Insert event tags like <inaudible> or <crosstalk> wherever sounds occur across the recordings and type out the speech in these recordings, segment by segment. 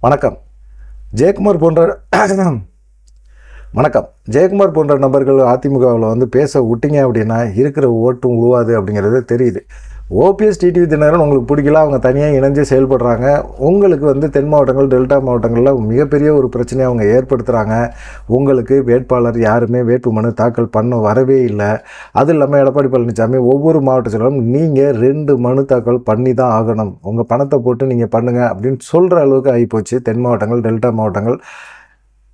வணக்கம். ஜெயக்குமார் போன்ற <coughs> வணக்கம். ஜெயக்குமார் போன்ற நபர்கள் அதிமுகவில் வந்து பேச விட்டீங்க அப்படின்னா இருக்கிற ஓட்டும் உழுவாது அப்படிங்கிறது தெரியுது. ஓபிஎஸ் டிடிவி தினகரன் உங்களுக்கு பிடிக்கல அவங்க தனியாக இணைஞ்சு செயல்படுறாங்க. உங்களுக்கு வந்து தென் மாவட்டங்கள் டெல்டா மாவட்டங்களில் மிகப்பெரிய ஒரு பிரச்சனையை அவங்க ஏற்படுத்துகிறாங்க உங்களுக்கு வேட்பாளர் யாருமே வேட்புமனு தாக்கல் பண்ண வரவே இல்லை. அது இல்லாமல் எடப்பாடி பழனிசாமி ஒவ்வொரு மாவட்டத்திலும் நீங்கள் ரெண்டு மனு தாக்கல் பண்ணி தான் ஆகணும். உங்கள் பணத்தை போட்டு நீங்கள் பண்ணுங்கள் அப்படின்னு சொல்கிற அளவுக்கு ஆகிப்போச்சு தென் மாவட்டங்கள் டெல்டா மாவட்டங்கள்.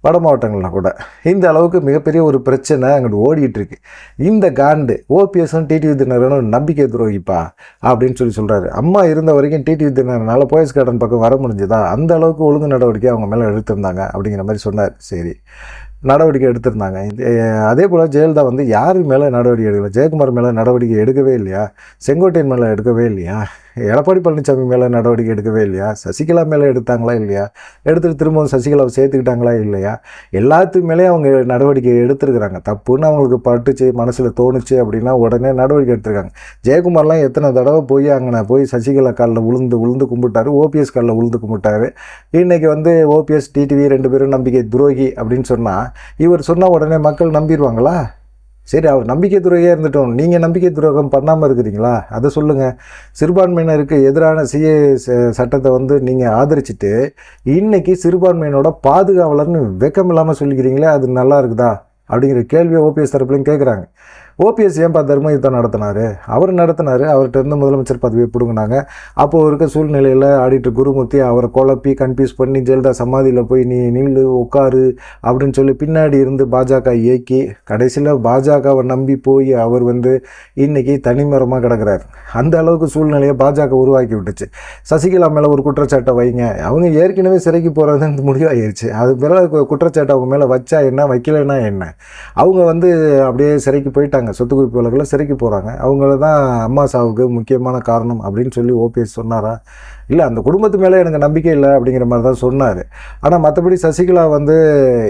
வட மாவட்டங்களில் கூட. இந்த அளவுக்கு மிகப்பெரிய ஒரு பிரச்சனை அங்கிட்டு ஓடிட்டுருக்கு இந்த காண்டு ஓபிஎஸும் டிடிவி தினகரனும் நம்பிக்கை துரோகிப்பா? அப்படின்னு சொல்லி சொல்கிறாரு அம்மா இருந்த வரைக்கும் டிடிவி தினகரனால் போயஸ் கார்டன் பக்கம் வர முடிஞ்சுதா? அந்த அளவுக்கு ஒழுங்கு நடவடிக்கை அவங்க மேலே எடுத்திருந்தாங்க அப்படிங்கிற மாதிரி சொன்னார். சரி. நடவடிக்கை எடுத்திருந்தாங்க. அதே போல் ஜெயலலிதா வந்து யார் மேலே நடவடிக்கை எடுக்கல? ஜெயக்குமார் மேலே நடவடிக்கை எடுக்கவே இல்லையா? செங்கோட்டையன் மேலே எடுக்கவே இல்லையா? எடப்பாடி பழனிசாமி மேலே நடவடிக்கை எடுக்கவே இல்லையா? சசிகலா மேலே எடுத்தாங்களா இல்லையா? எடுத்துகிட்டு திரும்பவும் சசிகலாவை சேர்த்துக்கிட்டாங்களா இல்லையா? எல்லாத்துக்கு மேலேயும் அவங்க நடவடிக்கை எடுத்திருக்கிறாங்க. தப்புன்னு அவங்களுக்கு பட்டுச்சு மனசில் தோணுச்சு அப்படின்னா உடனே நடவடிக்கை எடுத்திருக்காங்க. ஜெயக்குமார்லாம் எத்தனை தடவை போய் அங்கே போய் சசிகலா காலில் உளுந்து உளுந்து கும்பிட்டாரு. ஓபிஎஸ் காலில் உளுந்து கும்பிட்டாரு. இன்றைக்கி வந்து ஓபிஎஸ் டிடிவி ரெண்டு பேரும் நம்பிக்கை துரோகி அப்படின்னு சொன்னால் இவர் சொன்னால் உடனே மக்கள் நம்பிடுவாங்களா? சரி அவர் நம்பிக்கை துறையாக இருந்துட்டோம். நீங்கள் நம்பிக்கை துரோகம் பண்ணாமல் இருக்கிறீங்களா? அதை சொல்லுங்கள் சிறுபான்மையினருக்கு எதிரான சிஏ சட்டத்தை வந்து நீங்கள் ஆதரிச்சிட்டு இன்னைக்கு சிறுபான்மையினோட பாதுகாவலர்னு வெக்கம் இல்லாமல் சொல்லிக்கிறீங்களே அது நல்லா இருக்குதா? அப்படிங்கிற கேள்வியை ஓபிஎஸ் தரப்புலையும் கேட்குறாங்க ஓபிஎஸ் ஏன் தர்ம யுத்தம் நடத்தினாரு. அவர் நடத்தினார். அவர்கிட்ட இருந்து முதலமைச்சர் பதவியை பிடுங்கினாங்க. அப்போது இருக்க சூழ்நிலையில் ஆடிட்டர் குருமூர்த்தி அவரை குழப்பி கன்ஃபியூஸ் பண்ணி ஜெயலலிதா சமாதியில் போய் நீ நில்லு உட்காரு அப்படின்னு சொல்லி பின்னாடி இருந்து பாஜக இயக்கி கடைசியில் பாஜகவை நம்பி போய் அவர் வந்து இன்றைக்கி தனிமரமாக கிடக்கிறார். அந்த அளவுக்கு சூழ்நிலையை பாஜக உருவாக்கி விட்டுச்சு. சசிகலா மேலே ஒரு குற்றச்சாட்டை வைங்க. அவங்க ஏற்கனவே சிறைக்கு போகிறதுன்னு முடிவாகிடுச்சு அது பிறகு குற்றச்சாட்டை அவங்க மேலே வச்சா என்ன வைக்கலைன்னா என்ன? அவங்க வந்து அப்படியே சிறைக்கு போயிட்டாங்க. சொத்து குவிப்பு சிறைக்கு போகிறாங்க அவங்கள தான் அம்மா சாவுக்கு முக்கியமான காரணம் அப்படின்னு சொல்லி ஓபிஎஸ் சொன்னாரா? இல்லை அந்த குடும்பத்து மேலே எனக்கு நம்பிக்கை இல்லை அப்படிங்கிற மாதிரி தான் சொன்னார். ஆனால் மற்றபடி சசிகலா வந்து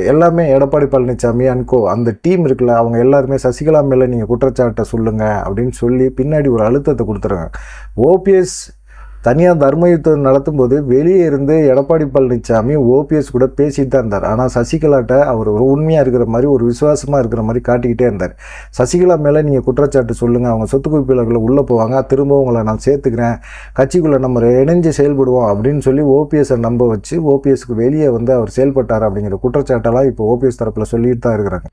எல்லாமே எடப்பாடி பழனிசாமி அன்கோ அந்த டீம் இருக்குல்ல அவங்க எல்லாருமே சசிகலா மேலே நீங்கள் குற்றச்சாட்டை சொல்லுங்கள் அப்படின்னு சொல்லி பின்னாடி ஒரு அழுத்தத்தை கொடுத்துருங்க ஓபிஎஸ் தனியாக தர்ம யுத்தம் நடத்தும்போது வெளியே இருந்து எடப்பாடி பழனிசாமி ஓபிஎஸ் கூட பேசிட்டு தான் இருந்தார். ஆனால் சசிகலாட்ட அவர் ஒரு உண்மையாக இருக்கிற மாதிரி ஒரு விசுவாசமாக இருக்கிற மாதிரி காட்டிக்கிட்டே இருந்தார். சசிகலா மேலே நீங்கள் குற்றச்சாட்டு சொல்லுங்கள் அவங்க சொத்து குவிப்பிலர்களை உள்ளே போவாங்க. திரும்ப உங்களை நான் சேர்த்துக்கிறேன். கட்சிக்குள்ளே நம்ம இணைஞ்சு செயல்படுவோம் அப்படின்னு சொல்லி ஓபிஎஸ்ஸை நம்ப வச்சு ஓபிஎஸ்க்கு வெளியே வந்து அவர் செயல்பட்டார் அப்படிங்கிற குற்றச்சாட்டெல்லாம் இப்போ ஓபிஎஸ் தரப்பில் சொல்லிட்டு தான் இருக்கிறாங்க.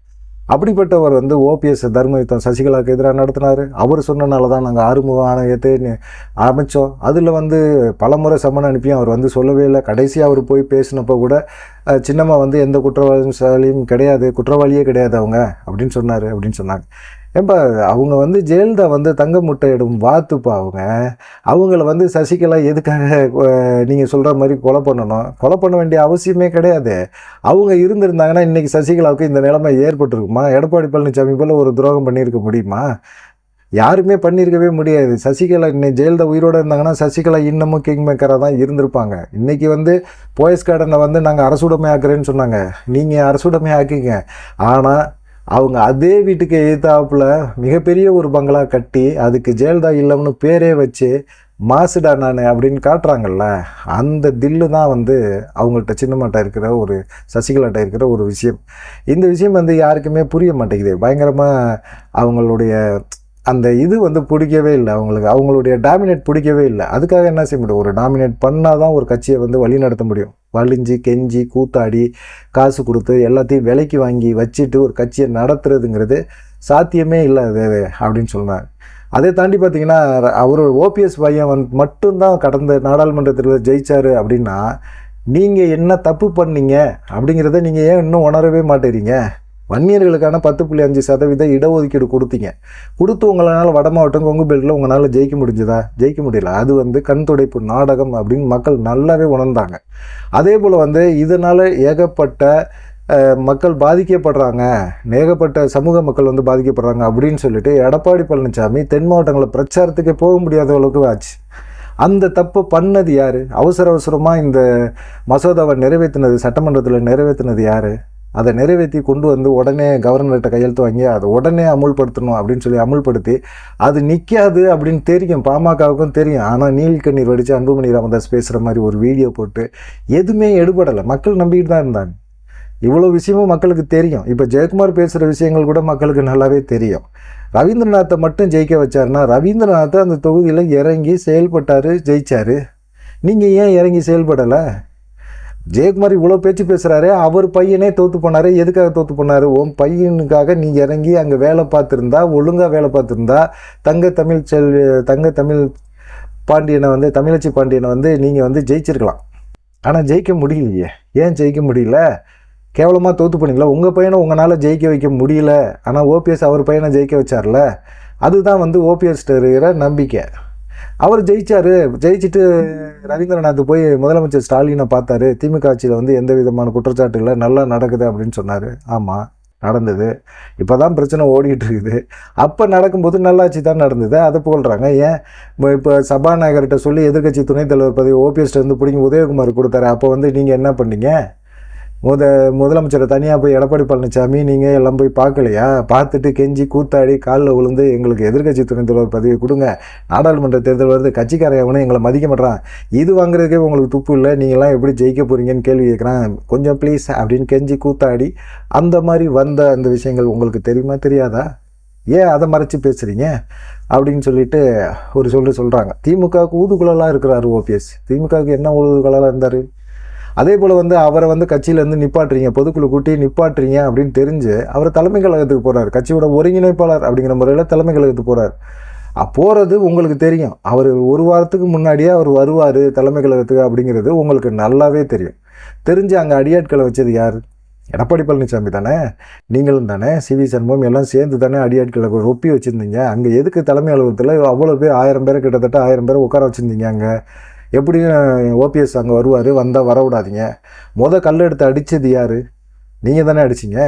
அப்படிப்பட்டவர் வந்து ஓபிஎஸ் தர்மயுத்தம் சசிகலாவுக்கு எதிராக நடத்தினார். அவர் சொன்னனால தான் நாங்கள் ஆறுமுக ஆணையத்தை அமைச்சோம். அதில் வந்து பலமுறை சம்மன் அனுப்பியும் அவர் வந்து சொல்லவே இல்லை. கடைசியாக அவர் போய் பேசினப்போ கூட சின்னம்மா வந்து எந்த குற்றவாளியும் கிடையாது குற்றவாளியே கிடையாது அவங்க அப்படின்னு சொன்னார் அப்படின்னு சொன்னாங்க. ஏன்பா அவங்க வந்து ஜெயலலிதா வந்து தங்க முட்டையிடும் வாத்துப்பா அவங்க. அவங்கள வந்து சசிகலா எதுக்காக நீங்கள் சொல்கிற மாதிரி கொலை பண்ணணும்? கொலை பண்ண வேண்டிய அவசியமே கிடையாது. அவங்க இருந்திருந்தாங்கன்னா இன்றைக்கி சசிகலாவுக்கு இந்த நிலைமை ஏற்பட்டிருக்குமா? எடப்பாடி பழனிசாமி போல் ஒரு துரோகம் பண்ணியிருக்க முடியுமா? யாருமே பண்ணியிருக்கவே முடியாது. சசிகலா இன்னைக்கு ஜெயலலிதா உயிரோடு இருந்தாங்கன்னா சசிகலா இன்னமும் கிங் மேக்கராக தான் இருந்திருப்பாங்க. இன்றைக்கி வந்து போயஸ் கார்டனை வந்து நாங்கள் அரசுடைமை ஆக்குறேன்னு சொன்னாங்க. நீங்கள் அரசுடைமை ஆக்கிங்க ஆனால் அவங்க அதே வீட்டுக்கு எதிர்த்தாப்புல மிகப்பெரிய ஒரு பங்களா கட்டி அதுக்கு ஜெயலலிதா இல்லம்னு பேரே வச்சு மாசுடா நான் அப்படின்னு காட்டுறாங்கல்ல அந்த தில்லு தான் வந்து அவங்கள்ட்ட சின்னமாட்ட இருக்கிற ஒரு சசிகலாட்ட இருக்கிற ஒரு விஷயம். இந்த விஷயம் வந்து யாருக்குமே புரிய மாட்டேங்குது. பயங்கரமாக அவங்களுடைய அந்த இது வந்து பிடிக்கவே இல்லை அவங்களுக்கு. அவங்களுடைய டாமினேட் பிடிக்கவே இல்லை. அதுக்காக என்ன செய்ய முடியும்? ஒரு டாமினேட் பண்ணால் தான் ஒரு கட்சியை வந்து வழி நடத்த முடியும். வலிஞ்சு கெஞ்சி கூத்தாடி காசு கொடுத்து எல்லாத்தையும் விலைக்கு வாங்கி வச்சுட்டு ஒரு கட்சியை நடத்துறதுங்கிறது சாத்தியமே இல்லை. அது அப்படின்னு சொன்னார் அதை தாண்டி பார்த்தீங்கன்னா அவர் ஓபிஎஸ் பையன் வந்து மட்டும்தான் கடந்த நாடாளுமன்றத்தில் ஜெயிச்சார் அப்படின்னா நீங்கள் என்ன தப்பு பண்ணீங்க அப்படிங்கிறத நீங்கள் ஏன் இன்னும் உணரவே மாட்டேறீங்க? வன்னியர்களுக்கான பத்து புள்ளி அஞ்சு சதவீத இடஒதுக்கீடு கொடுத்தீங்க. கொடுத்து உங்களால் வட மாவட்டம் கொங்கு பெல்ட்டில் உங்களால் ஜெயிக்க முடிஞ்சதா? ஜெயிக்க முடியல. அது வந்து கண் துடைப்பு நாடகம் அப்படின்னு மக்கள் நல்லாவே உணர்ந்தாங்க. அதே போல் வந்து இதனால் ஏகப்பட்ட மக்கள் பாதிக்கப்படுறாங்க. ஏகப்பட்ட சமூக மக்கள் வந்து பாதிக்கப்படுறாங்க அப்படின்னு சொல்லிட்டு எடப்பாடி பழனிசாமி தென் மாவட்டங்களில் பிரச்சாரத்துக்கே போக முடியாத அளவுக்கு ஆச்சு. அந்த தப்பு பண்ணது யார்? அவசர அவசரமாக இந்த மசோதாவை நிறைவேற்றினது சட்டமன்றத்தில் நிறைவேற்றினது யார்? அதை நிறைவேற்றி கொண்டு வந்து உடனே கவர்னர்கிட்ட கையெழுத்து வாங்கி அதை உடனே அமுல்படுத்தணும் அப்படின்னு சொல்லி அமுல்படுத்தி அது நிற்காது அப்படின்னு தெரியும். பாமகவுக்கும் தெரியும். ஆனால் நீல்கண்ணீர் வடித்து அன்புமணி ராமதாஸ் பேசுகிற மாதிரி ஒரு வீடியோ போட்டு எதுவுமே எடுபடலை. மக்கள் நம்பிக்கிட்டு தான் இருந்தாங்க. இவ்வளோ விஷயமும் மக்களுக்கு தெரியும். இப்போ ஜெயக்குமார் பேசுகிற விஷயங்கள் கூட மக்களுக்கு நல்லாவே தெரியும். ரவீந்திரநாத்தை மட்டும் ஜெயிக்க வச்சாருன்னா ரவீந்திரநாத்தை அந்த தொகுதியில் இறங்கி செயல்பட்டார் ஜெயிச்சார். நீங்கள் ஏன் இறங்கி செயல்படலை? ஜெயக்குமார் இவ்வளோ பேச்சு பேசுகிறாரு அவர் பையனே தோற்று போனார் எதுக்காக தோற்று போனார்? உன் பையனுக்காக நீ இறங்கி அங்கே வேலை பார்த்துருந்தா ஒழுங்காக வேலை பார்த்துருந்தா தங்க தமிழ் செல்வி தங்க தமிழ் பாண்டியனை வந்து தமிழச்சி பாண்டியனை வந்து நீங்கள் வந்து ஜெயிச்சிருக்கலாம். ஆனால் ஜெயிக்க முடியலையே. ஏன் ஜெயிக்க முடியல? கேவலமாக தோற்று போனீங்களா? உங்கள் பையனை உங்களால் ஜெயிக்க வைக்க முடியல. ஆனால் ஓபிஎஸ் அவர் பையனை ஜெயிக்க வச்சார்ல. அதுதான் வந்து ஓபிஎஸ் இருக்கிற நம்பிக்கை. அவர் ஜெயிச்சார். ஜெயிச்சுட்டு ரவீந்திரநாத் போய் முதலமைச்சர் ஸ்டாலினை பார்த்தாரு. திமுக ஆட்சியில் வந்து எந்த விதமான குற்றச்சாட்டு இல்லை. நல்லா நடக்குது அப்படின்னு சொன்னார். ஆமாம் நடந்தது. இப்போ தான் பிரச்சனை ஓடிக்கிட்டு இருக்குது. அப்போ நடக்கும்போது நல்லாட்சி தான் நடந்தது. அதை புகழ்கிறாங்க ஏன்? இப்போ- இப்போ சபாநாயகர்கிட்ட சொல்லி எதிர்க்கட்சி துணைத் தலைவர் பதவி ஓபிஎஸ்ட்டு வந்து பிடிங்கி உதயகுமார் கொடுத்தாரு. அப்போ வந்து நீங்கள் என்ன பண்ணீங்க? முத முதலமைச்சரை தனியாக போய் எடப்பாடி பழனிசாமி நீங்கள் எல்லாம் போய் பார்க்கலையா? பார்த்துட்டு கெஞ்சி கூத்தாடி காலில் விழுந்து எங்களுக்கு எதிர்க்கட்சி துணைத் தலைவர் பதவி கொடுங்க. நாடாளுமன்ற தேர்தல் வருது கட்சிக்காரன் எவனும் எங்களை மதிக்க மாட்டேறான் இது வாங்குறதுக்கே உங்களுக்கு துப்பு இல்லை நீங்களாம் எப்படி ஜெயிக்க போகிறீங்கன்னு கேள்வி கேட்குறான். கொஞ்சம் ப்ளீஸ் அப்படின்னு கெஞ்சி கூத்தாடி அந்த மாதிரி வந்த அந்த விஷயங்கள் உங்களுக்கு தெரியுமா தெரியாதா? ஏன் அதை மறைச்சு பேசுகிறீங்க அப்படின்னு சொல்லிட்டு ஒரு சொல்லி சொல்கிறாங்க திமுகவுக்கு ஊதுகுழலாக இருக்கிறாரு ஓபிஎஸ். திமுகவுக்கு என்ன ஊதுகுழலாக இருந்தார்? அதே போல் வந்து அவரை வந்து கட்சியிலேருந்து நிப்பாட்டுறீங்க பொதுக்குழு கூட்டி நிப்பாட்டுறீங்க அப்படின்னு தெரிஞ்சு அவர் தலைமை கழகத்துக்கு போகிறார் கட்சியோட ஒருங்கிணைப்பாளர் அப்படிங்கிற முறையில் தலைமை கழகத்துக்கு போகிறார் போகிறது உங்களுக்கு தெரியும். அவர் ஒரு வாரத்துக்கு முன்னாடியே அவர் வருவார் தலைமை கழகத்துக்கு அப்படிங்கிறது உங்களுக்கு நல்லாவே தெரியும். தெரிஞ்சு அங்கே அடியாட்களை வச்சது யார்? எடப்பாடி பழனிசாமி தானே? நீங்களும் தானே? சிவி சண்முகம் எல்லாம் சேர்ந்து தானே அடியாட்களை ஒப்பி வச்சுருந்தீங்க? அங்கே எதுக்கு தலைமை அலுவலகத்தில் அவ்வளோ பேர் ஆயிரம் பேர் கிட்டத்தட்ட ஆயிரம் பேர் உட்கார வச்சுருந்தீங்க அங்கே? எப்படியும் ஓபிஎஸ் அங்கே வருவார்? வந்தால் வர விடாதீங்க முத கல் எடுத்து அடித்தது யார்? நீங்கள் தானே அடிச்சிங்க.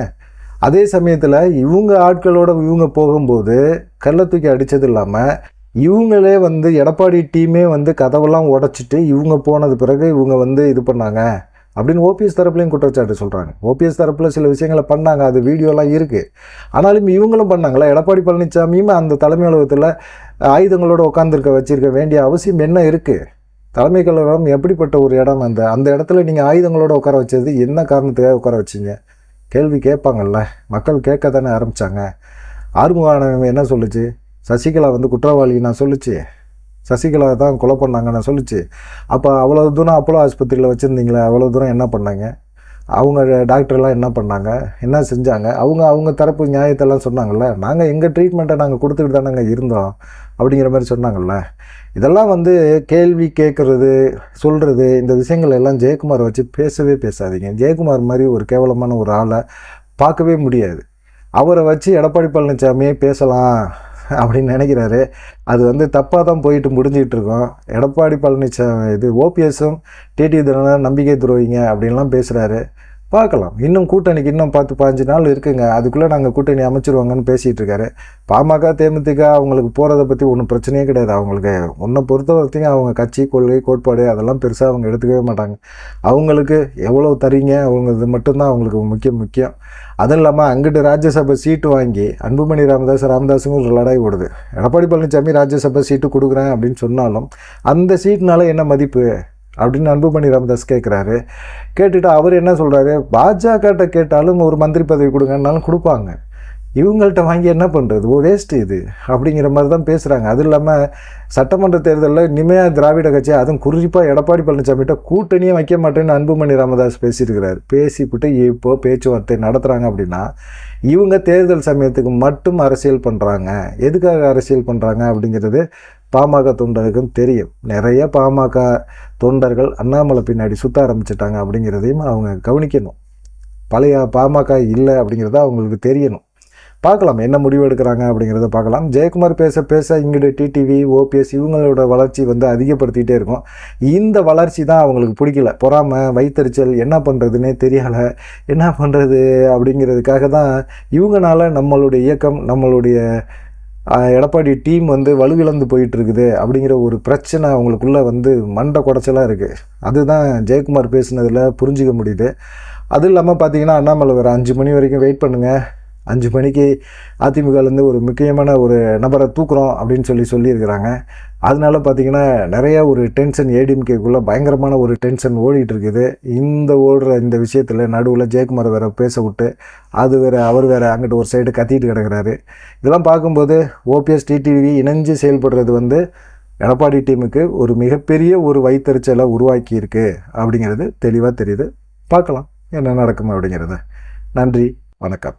அதே சமயத்தில் இவங்க ஆட்களோட இவங்க போகும்போது கல்லை தூக்கி அடித்தது இல்லாமல் இவங்களே வந்து எடப்பாடி டீமே வந்து கதவெல்லாம் உடச்சிட்டு இவங்க போனது பிறகு இவங்க வந்து இது பண்ணாங்க அப்படின்னு ஓபிஎஸ் தரப்புலையும் குற்றச்சாட்டு சொல்கிறாங்க ஓபிஎஸ் தரப்பில் சில விஷயங்களை பண்ணாங்க. அது வீடியோலாம் இருக்குது ஆனாலும் இவங்களும் பண்ணாங்களா? எடப்பாடி பழனிசாமியும் அந்த தலைமை அலுவலகத்தில் ஆயுதங்களோடு உட்காந்துருக்க வச்சிருக்க வேண்டிய அவசியம் என்ன இருக்குது தலைமை கழகம் எப்படிப்பட்ட ஒரு இடம் அந்த அந்த இடத்துல நீங்கள் ஆயுதங்களோடு உட்கார வச்சது என்ன காரணத்துக்காக உட்கார வச்சீங்க? கேள்வி கேட்பாங்கல்ல மக்கள் கேட்க தானே ஆரம்பித்தாங்க ஆறுமுகானவங்க என்ன சொல்லுச்சு? சசிகலா வந்து குற்றவாளி நான் சொல்லுச்சு. சசிகலா தான் கொலை பண்ணாங்க நான் சொல்லுச்சு. அப்போ அவ்வளோ தூரம் அப்போலோ ஆஸ்பத்திரியில் வச்சுருந்தீங்களே அவ்வளோ தூரம் என்ன பண்ணாங்க? அவங்க டாக்டர்லாம் என்ன பண்ணாங்க? என்ன செஞ்சாங்க? அவங்க அவங்க தரப்பு நியாயத்தெல்லாம் சொன்னாங்கல்ல? நாங்கள் எங்கள் ட்ரீட்மெண்ட்டை நாங்கள் கொடுத்துக்கிட்டு நாங்கள் இருந்தோம் அப்படிங்கிற மாதிரி சொன்னாங்கல்ல? இதெல்லாம் வந்து கேள்வி கேட்குறது சொல்கிறது இந்த விஷயங்கள் எல்லாம் ஜெயக்குமார் வச்சு பேசவே பேசாதீங்க. ஜெயக்குமார் மாதிரி ஒரு கேவலமான ஒரு ஆளை பார்க்கவே முடியாது. அவரை வச்சு எடப்பாடி பழனிசாமியே பேசலாம். அப்படின்னு நினைக்கிறாரு. அது வந்து தப்பாக தான் போயிட்டு முடிஞ்சிகிட்டு இருக்கோம். எடப்பாடி பழனிசாமி இது ஓபிஎஸும் டிடி தினம் நம்பிக்கை துரோகிங்க அப்படின்லாம் பேசுகிறாரு பார்க்கலாம். இன்னும் கூட்டணிக்கு இன்னும் பத்து பாஞ்சு நாள் இருக்குங்க. அதுக்குள்ளே நாங்கள் கூட்டணி அமைச்சிருவாங்கன்னு பேசிகிட்டு இருக்காரு. பாமக தேமுதிக அவங்களுக்கு போகிறத பற்றி ஒன்றும் பிரச்சனையே கிடையாது. அவங்களுக்கு ஒன்றை பொறுத்த வரைக்கும் அவங்க கட்சி கொள்கை கோட்பாடு அதெல்லாம் பெருசாக அவங்க எடுத்துக்கவே மாட்டாங்க. அவங்களுக்கு எவ்வளோ தரீங்க? அவங்க இது மட்டும்தான் அவங்களுக்கு முக்கியம் முக்கியம். அதுவும் இல்லாமல் அங்கிட்டு ராஜ்யசபா சீட்டு வாங்கி அன்புமணி ராமதாஸ் ராமதாஸுங்க ஒரு லடாய் ஓடுது. எடப்பாடி பழனிசாமி ராஜ்யசபா சீட்டு கொடுக்குறேன் அப்படின்னு சொன்னாலும் அந்த சீட்னால என்ன மதிப்பு? அப்படின்னு அன்புமணி ராமதாஸ் கேட்குறாரு கேட்டுட்டு அவர் என்ன சொல்கிறாரு பாஜகட்ட கேட்டாலும் ஒரு மந்திரி பதவி கொடுங்கன்னாலும் கொடுப்பாங்க. இவங்கள்ட்ட வாங்கி என்ன பண்ணுறது ஓ வேஸ்ட்டு இது. அப்படிங்கிற மாதிரி தான் பேசுகிறாங்க அதுவும் இல்லாமல் சட்டமன்ற தேர்தலில் இனிமையாக திராவிட கட்சி அதுவும் குறிப்பாக எடப்பாடி பழனிசாமிகிட்ட கூட்டணியே வைக்க மாட்டேன்னு அன்புமணி ராமதாஸ் பேசியிருக்கிறார். பேசிவிட்டு இப்போ பேச்சுவார்த்தை நடத்துகிறாங்க அப்படின்னா இவங்க தேர்தல் சமயத்துக்கு மட்டும் அரசியல் பண்ணுறாங்க எதுக்காக அரசியல் பண்ணுறாங்க அப்படிங்கிறது பாமக தொண்டருக்கும் தெரியும். நிறைய பாமக தொண்டர்கள் அண்ணாமலை பின்னாடி சுத்த ஆரம்பிச்சிட்டாங்க அப்படிங்கிறதையும் அவங்க கவனிக்கணும். பழைய பாமக இல்லை அப்படிங்கிறத அவங்களுக்கு தெரியணும். பார்க்கலாம் என்ன முடிவு எடுக்கிறாங்க அப்படிங்கிறத பார்க்கலாம். ஜெயக்குமார் பேச பேச இங்கிட்டு டிடிவி ஓபிஎஸ் இவங்களோட வளர்ச்சி வந்து அதிகப்படுத்திகிட்டே இருக்கும். இந்த வளர்ச்சி தான் அவங்களுக்கு பிடிக்கல. பொறாமை வைத்தறிச்சல் என்ன பண்ணுறதுனே தெரியலை. என்ன பண்ணுறது அப்படிங்கிறதுக்காக தான் இவங்கனால நம்மளுடைய இயக்கம் நம்மளுடைய எடப்பாடி டீம் வந்து வலுவிழந்து போயிட்டு இருக்குது அப்படிங்கிற ஒரு பிரச்சனை அவங்களுக்குள்ளே வந்து மண்டை குடைச்சலாக இருக்குது அதுதான் ஜெயக்குமார் பேசுனதில் புரிஞ்சிக்க முடியுது. அதுவும் இல்லாமல் பார்த்தீங்கன்னா அண்ணாமலை ஒரு அஞ்சு மணி வரைக்கும் வெயிட் பண்ணுங்கள் அஞ்சு மணிக்கு அதிமுகலேருந்து ஒரு முக்கியமான ஒரு நபரை தூக்குறோம் அப்படின்னு சொல்லி சொல்லியிருக்கிறாங்க. அதனால பார்த்தீங்கன்னா நிறையா ஒரு டென்ஷன் ஏடிஎம்கேக்குள்ளே பயங்கரமான ஒரு டென்ஷன் ஓடிட்டு இருக்குது இந்த ஓடுற இந்த விஷயத்தில் நடுவில் ஜெயக்குமார் வேற பேச விட்டு அது வேறு அவர் வேறு அங்கிட்டு ஒரு சைடு கத்திட்டு கிடக்குறாரு. இதெல்லாம் பார்க்கும்போது ஓபிஎஸ் டிடிவி இணைஞ்சு செயல்படுறது வந்து எடப்பாடி டீமுக்கு ஒரு மிகப்பெரிய ஒரு வைத்தறிச்சலை உருவாக்கியிருக்கு அப்படிங்கிறது தெளிவாக தெரியுது. பார்க்கலாம் என்ன நடக்கும் அப்படிங்கிறது. நன்றி வணக்கம்.